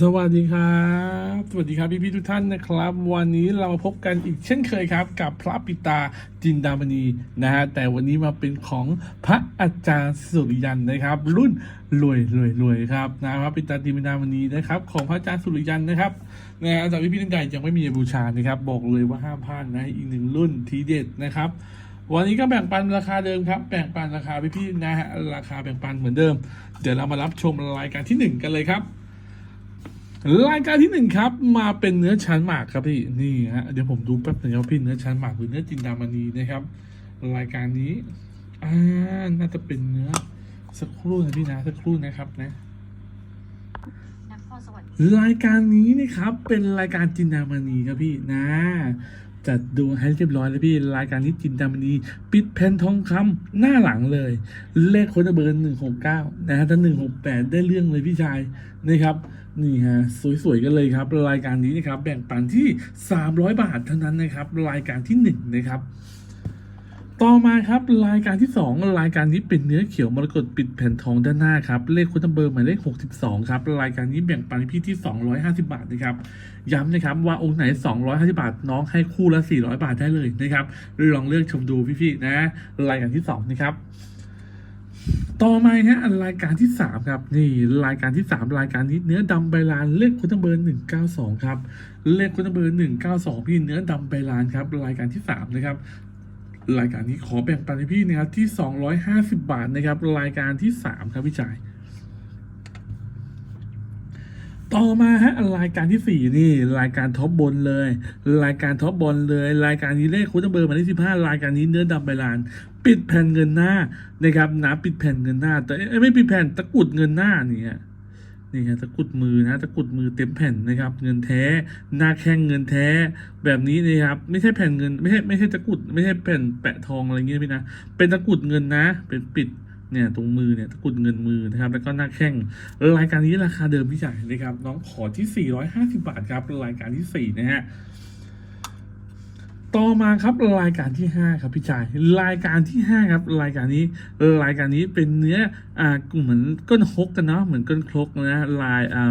สวัสดีครับ สวัสดีครับพี่พี่ๆทุกท่านนะครับ วันนี้เรามาพบกันอีกเช่นเคยครับ กับพระปิตาจินดามณีนะฮะแต่วันนี้มาเป็นของพระอาจารย์สุริยันนะครับ รุ่นรวยรวยรวยครับนะพระปิตาจินดามณีนะครับ ของพระอาจารย์สุริยันนะครับนะฮะแต่พี่พี่ๆท่านใดยังไม่มีบูชานะครับ บอกเลยว่าห้ามพลาดนะอีกหนึ่งรุ่นทีเด็ดนะครับวันนี้ก็แบ่งปันราคาเดิมครับ แบ่งปันราคาพี่ๆนะฮะราคาแบ่งปันเหมือนเดิม เดี๋ยวเรามารับชมรายการที่หนึ่งกันเลยครับ รายการที่หนึ่งครับมาเป็นเนื้อชั้นหมากครับพี่นี่ฮะเดี๋ยวผมดูแป๊บหนึงครับพี่เนื้อชั้นหมากหรือเนื้อจินดามณีนะครับ รายการนี้อ่าน่าจะเป็นเนื้อสักครู่นะพี่นะสักครู่นะครับนะนครสวรรค์รายการนี้นะครับเป็นรายการจินดามณีครับพี่นะ จัดดูให้เรียบร้อยเลยพี่ รายการนี้จินดามณีปิดแผ่นทองคำหน้าหลังเลย เลขโคนเบอร์หนึ่งหกเก้านะฮะถ้าหนึ่งหกแปดได้เรื่องเลยพี่ชายนะครับนี่ฮะสวยๆกันเลยครับ รายการนี้นะครับแบ่งปันที่ 300 บาทเท่านั้นนะครับ รายการที่หนึ่งนะครับ ต่อมาครับรายการที่ 2 รายการนี้เป็นเนื้อเขียวมรกตปิดแผ่นทองด้านหน้าครับเลขคุณเบอร์หมายเลข 62 ครับ รายการนี้แบ่งปันพี่ที่ 250 บาทนะครับย้ำนะครับว่าองค์ไหน 250 บาท น้องให้คู่ละ 400 บาทได้เลยนะครับลองเลือกชมดูพี่ๆนะ รายการที่ 2 นะครับต่อมาฮะรายการที่ 3 ครับ นี่รายการที่ 3 รายการนี้เนื้อดำใบลานเลขคุณเบอร์192 ครับ เลขคุณเบอร์192 พี่เนื้อดำใบลานครับ รายการที่ 3 นะครับ รายการนี้ขอแบ่งปันให้พี่นะครับที่ 250 บาทนะครับ รายการที่ 3 ครับพี่จ่าย ต่อมาฮะรายการที่ 4 นี่ รายการท็อปบนเลย รายการท็อปบอลเลย รายการนี้เลขคุณเบอร์มายเลข15 รายการนี้เนื้อดำใบลาน ปิดแผ่นเงินหน้านะครับนะปิดแผ่นเงินหน้า แต่ไม่ปิดแผ่นตะกุดเงินหน้าเนี่ย นี่ฮะตะกรุดมือนะตะกรุดมือเต็มแผ่นนะครับ เงินแท้หน้าแข้งเงินแท้แบบนี้นะครับ ไม่ใช่แผ่นเงิน ไม่ใช่ไม่ใช่ตะกรุดไม่ใช่แผ่นแปะทองอะไรเงี้ยพี่นะเป็นตะกรุดเงินนะ เป็นปิดเนี่ยตรงมือเนี่ยตะกรุดเงินมือนะครับแล้วก็หน้าแข้งรายการนี้ราคาเดิมพี่จ่ายนะครับน้องขอที่ 450 บาทครับรายการที่4นะฮะ ต่อมาครับรายการที่ 5 ครับพี่จ่ายรายการที่ 5 ครับ รายการนี้รายการนี้เป็นเนื้ออ่าเหมือนก้นฮกกันเนาะเหมือนก้นครกนะลายเอา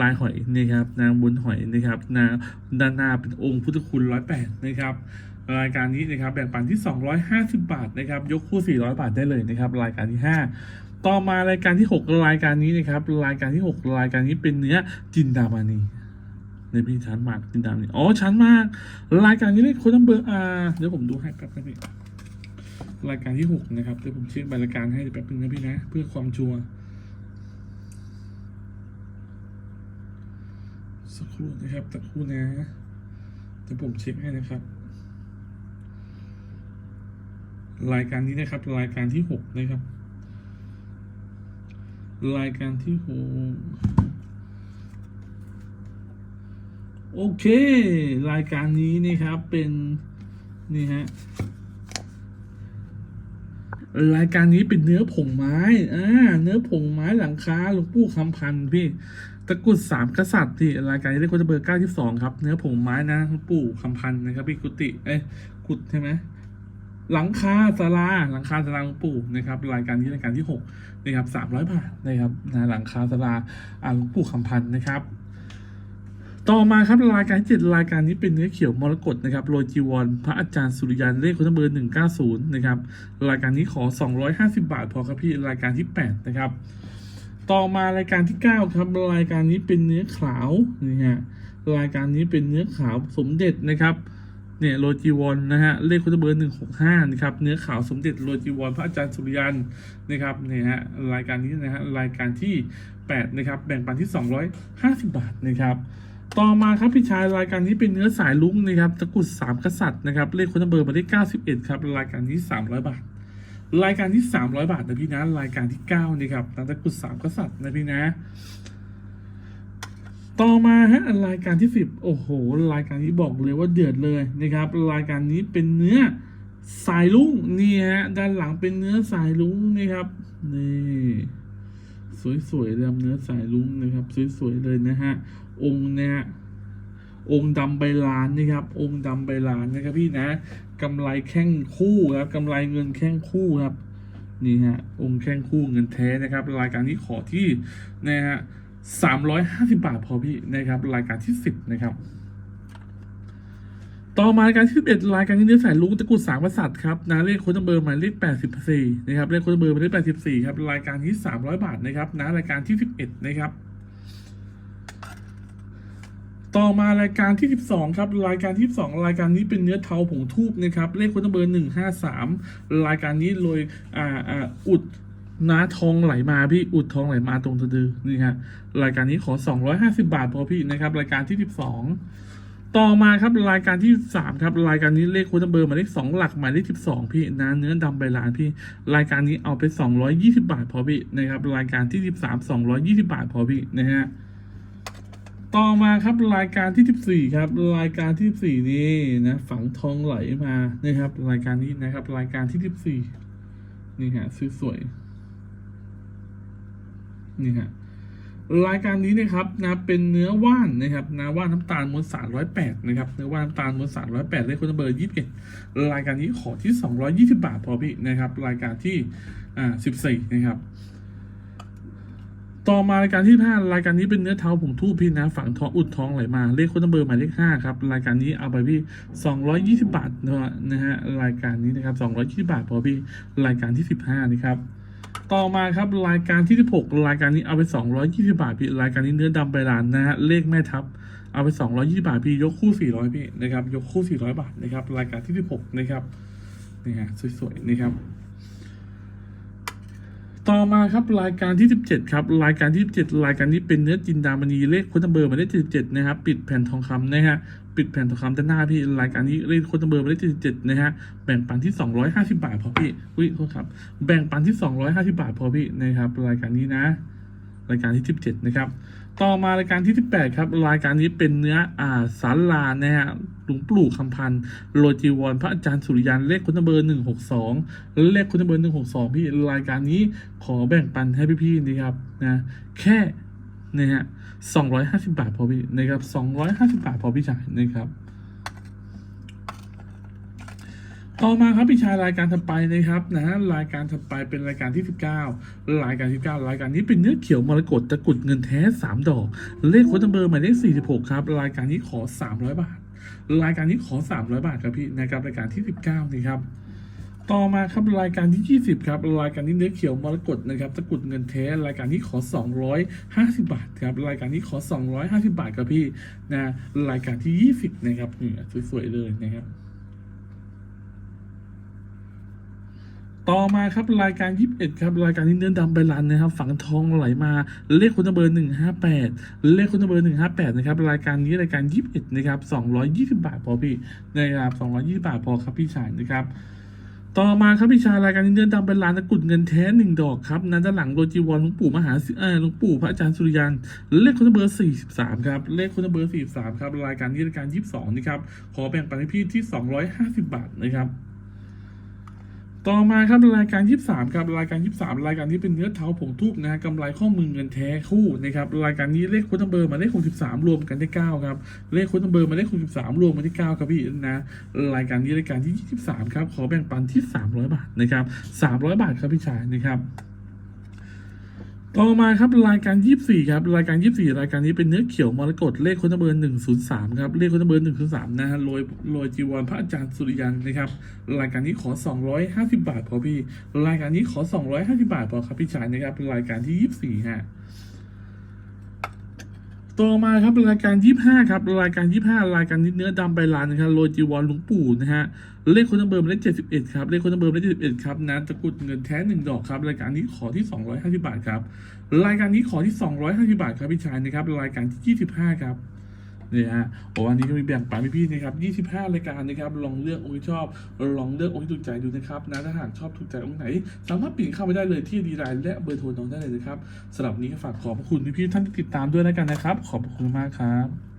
ลายหอยนะครับนางบนหอยนะครับนางด้านหน้าเป็นองค์พุทธคุณร้อยแปดนะครับรายการนี้นะครับแบ่งปันที่ 250 บาทนะครับยกคู่ 400 บาทได้เลยนะครับรายการที่ 5 ต่อมารายการที่ 6 รายการนี้นะครับรายการที่ 6 รายการนี้เป็นเนื้อจินดามานี ในพี่ชั้นมากจินดามนี่อ๋อชั้นมาก รายการนี้เลขโค้ดนัมเบอร์อาเดี๋ยวผมดูให้แป๊บนึงพี่รายการที่6นะครับเดี๋ยวผมเช็คใบรายการให้แป๊บนึงนะพี่นะ เพื่อความชัวร์สักครู่นะครับสักครู่นะเดี๋ยวผมเช็คให้นะครับ รายการนี้นะครับ รายการที่หกนะครับ รายการที่หก โอเค รายการนี้นี่ครับเป็นนี่ฮะรายการนี้เป็นเนื้อผงไม้อ่าเนื้อผงไม้หลังคาหลวงปู่คำพันธ์พี่ตะกรุดสามกษัตริย์ที่รายการนี้เรียกว่าเบอร์เก้าที่สองครับ เนื้อผงไม้นะหลวงปู่คำพันธ์นะครับพี่กุฏิเอ้ยกุฏใช่ไหมหลังคาศาลาหลังคาศาลาหลวงปู่นะครับ รายการที่รายการที่หกนะครับสามร้อยบาทนะครับนะหลังคาศาลาอ่าหลวงปู่คำพันธ์นะครับ ต่อมาครับรายการที่เจ็ดรายการนี้เป็นเนื้อเขียวมรกตนะครับโรยจีวรพระอาจารย์สุริยันเลขคนเบอร์หนึ่งเก้าศูนย์นะครับรายการนี้ขอสองร้อยห้าสิบาทพอครับพี่รายการที่แปดนะครับต่อมารายการที่เก้าครับ รายการนี้เป็นเนื้อขาวนี่ฮะรายการนี้เป็นเนื้อขาวสมเด็จนะครับเนี่ยโรจีวอนนะฮะเลขคุตเบอร์หนึ่งหกห้านะครับเนื้อขาวสมเด็จโรจีวอนพระอาจารย์สุริยันนะครับเนี่ยฮะรายการนี้นะฮะรายการที่แปดนะครับ แบ่งปันที่สองร้อยห้าสิบบาทนะครับ ต่อมาครับพี่ชายรายการนี้เป็นเนื้อสายลุ้งนะครับตะกรุดสามกษัตริย์นะครับเลขคุตเบอร์มาได้เก้าสิบเอ็ดครับรายการนี้สามร้อยบาท รายการที่สามร้อยบาทนะพี่นะรายการที่เก้านี่ครับตะกรุดสามกษัตริย์นะพี่นะต่อมาฮะรายการที่สิบโอ้โห รายการนี้บอกเลยว่าเดือดเลยนะครับ รายการนี้เป็นเนื้อสายลุงนี่ฮะด้านหลังเป็นเนื้อสายลุงนี่ครับนี่ สวยๆเลยครับเนื้อสายลุ้งนะครับ สวยๆเลยนะฮะองค์เนี่ยองค์ดำใบลานนี่ครับ องค์ดำใบลานนะครับพี่นะกำไรแข้งคู่ครับกำไรเงินแข้งคู่ครับนี่ฮะองค์แข้งคู่เงินแท้นะครับ รายการนี้ขอที่นะฮะสามร้อยห้าสิบาทพอพี่นะครับ รายการที่สิบนะครับ ต่อมารายการที่11รายการนี้เนื้อสายลุงตะกุดสามกษัตย์ครับนะเลขโค้ดเบอร์หมายเลข84นะครับเลขโค้ดเบอร์หมายเลข84ครับรายการที่300 บาทนะครับนะรายการที่ 11 นะครับ ต่อมารายการที่ 12 ครับ รายการที่ 2 รายการนี้เป็นเนื้อเทาผงทูบนะครับเลขโค้ดเบอร์ 153 รายการนี้โดยอ่าอ่าอุดน้าทองไหลมาพี่อุดทองไหลมาตรงสะดือนี่ฮะรายการนี้ขอ 250 บาทพอพี่นะครับ รายการที่ 12 ต่อมาครับรายการที่สามครับรายการนี้เลขโค้ดเบอร์หมายเลขสองหลักหมายเลขสิบสองพี่นะเนื้อดำใบลานพี่ รายการนี้เอาไปสองร้อยยี่สิบาทพอพี่นะครับรายการที่สิบสามสองร้อยยี่สิบาทพอพี่นะฮะต่อมาครับรายการที่สิบสี่ครับ รายการที่สิบสี่นี่นะฝังทองไหลมานะครับ รายการนี้นะครับ รายการที่สิบสี่นี่ฮะสวยๆนี่ฮะ รายการนี้นะครับนะเป็นเนื้อว่านนะครับนะว่านน้ำตาลมวลสารร้อยแปดนะครับเนื้อว่านน้ำตาลมวลสารร้อยแปดเลขคนเบอร์ยี่สิบเอ็ดรายการนี้ขอที่สองร้อยี่สิบาทพอพี่นะครับ รายการที่อ่าสิบสี่นะครับ ต่อมารายการที่ห้ารายการนี้เป็นเนื้อเท้าผงทูบพี่นะฝังท้องอุดท้องไหลมาเลขคนเบอร์หมายเลขห้าครับรายการนี้เอาไปพี่สองร้อยยี่สิบาทนะฮะรายการนี้นะครับสองร้อยยี่สิบาทพอพี่รายการที่สิบห้านี่ครับ ต่อมาครับรายการที่ 16 รายการนี้เอาไป 220 บาทพี่รายการนี้เนื้อดำใบลานนะฮะเลขแม่ทับ เอาไป 220 บาทพี่ยกคู่ 400 พี่นะครับยกคู่ 400 บาทนะครับรายการที่ 16 นะครับนี่ฮะสวยๆนะครับต่อมาครับรายการที่ 17 ครับ รายการที่ 17 รายการนี้เป็นเนื้อจินดามณีเลขโค้ดเบอร์มายเลข77นะครับ ปิดแผ่นทองคำนะฮะ ปิดแผ่นทองคำด้านหน้าพี่รายการนี้เลขโค้ดเบอร์มายเลข77นะฮะแบ่งปันที่ 250 บาทพอพี่อุ้ยโทษครับแบ่งปันที่ 250 บาทพอพี่นะครับรายการนี้นะ รายการที่ 17 นะครับ ต่อมารายการที่ 18 ครับ รายการนี้เป็นเนื้ออ่าสาลานะฮะหลวงปู่คำพันธ์โรจีวรพระอาจารย์สุริยันเลขคุณเบอร์ 162 เลขคุณเบอร์ 162 พี่รายการนี้ขอแบ่งปันให้พี่ๆนะครับนะแค่ นะฮะ250บาทพอพี่นะครับ250บาทพอพี่ชายนะครับ ต่อมาครับพี่ชายรายการถัดไปนะครับนะฮะรายการถัดไปเป็นรายการที่ 19 รายการที่9รายการนี้เป็นเนื้อเขียวมรกตตะกุดเงินแท้ 3 ดอก เลขโค้ดเบอร์หมายเลข46 ครับ รายการนี้ขอ 300 บาท รายการนี้ขอ 300 บาทครับพี่นะครับรายการที่ 19 นี่ครับ ต่อมาครับรายการที่ 20 ครับรายการนี้เนื้อเขียวมรกตนะครับตะกุดเงินแท้รายการนี้ขอ 250 บาทครับรายการนี้ขอ 250 บาทครับพี่นะรายการที่ 20 นะครับนี่สวยๆเลยนะครับต่อมาครับรายการ 21 ครับรายการนี้เนื้อดำใบลันนะครับ ฝังทองไหลมาเลขคุณเบอร์ 158 เลขคุณเบอร์ 158 นะครับรายการนี้รายการ 21 นะครับ 220 บาทพอพี่นะครับ220 บาทพอครับพี่ชายนะครับ ต่อมาครับพี่ชายรายการนี้เนื้อดำเป็นลานตะกุดเงินแท้หนึ่งดอกครับนั้นด้านหลังโรจีวรหลวงปู่มหาสิเออหลวงปู่พระอาจารย์สุริยันเลขคนเบอร์สี่สิบสามครับเลขคนเบอร์สี่สิบสามครับรายการนี้รายการยี่สิบสองนี่ครับขอแบ่งปันให้พี่ที่สองร้อยห้าสิบบาทนะครับ ต่อมาครับรายการ 23ครับรายการ 23 รายการนี้เป็นเนื้อเท้าผงทูบนะฮะกำไรข้อมือเงินแท้คู่นะครับรายการนี้เลขคุณเบอร์มาเลข63รวมกันได้9ครับเลขคุณเบอร์มาเลข63รวมกันได้9ครับพี่นะรายการนี้รายการที่ 23 ครับขอแบ่งปันที่ 300 บาทนะครับ300 บาทครับพี่ชายนะครับ ต่อมาครับรายการ 24 ครับรายการ 24 รายการนี้เป็นเนื้อเขียวมรกตเลขคนเบอร์103 ครับเลขคนเบอร์103 นะฮะโรยโรยจีวรพระอาจารย์สุริยันนะครับ รายการนี้ขอ 250 บาทพอพี่ รายการนี้ขอ 250 บาทพอครับพี่ชายนะครับรายการที่ 24ฮะ ต่อมาครับรายการ 25 ครับรายการ 25 รายการนี้เนื้อดำใบลานนะครับโรจีวรหลวงปู่นะฮะเลขคนเบอร์มเลข 71 ครับเลขคนเบอร์มเลข 71 ครับนะตะกุดเงินแท้หนึ่งดอกครับรายการนี้ขอที่ 250 บาทครับรายการนี้ขอที่ 250 บาทครับพี่ชายนะครับรายการที่ 25 ครับ นี่ฮะโอ้วันนี้ก็มีแบ่งปันพี่ๆนะครับ 25 รายการนะครับ ลองเลือกองค์ที่ชอบ ลองเลือกองค์ที่ถูกใจดูนะครับนะถ้าหากชอบถูกใจองค์ไหน สามารถปิ่นเข้าไปได้เลยที่ดีไลน์และเบอร์โทรน้องได้เลยนะครับสำหรับนี้ก็ฝากขอบคุณพี่ๆท่านที่ติดตามด้วยแล้วกันนะครับ ขอบคุณมากครับ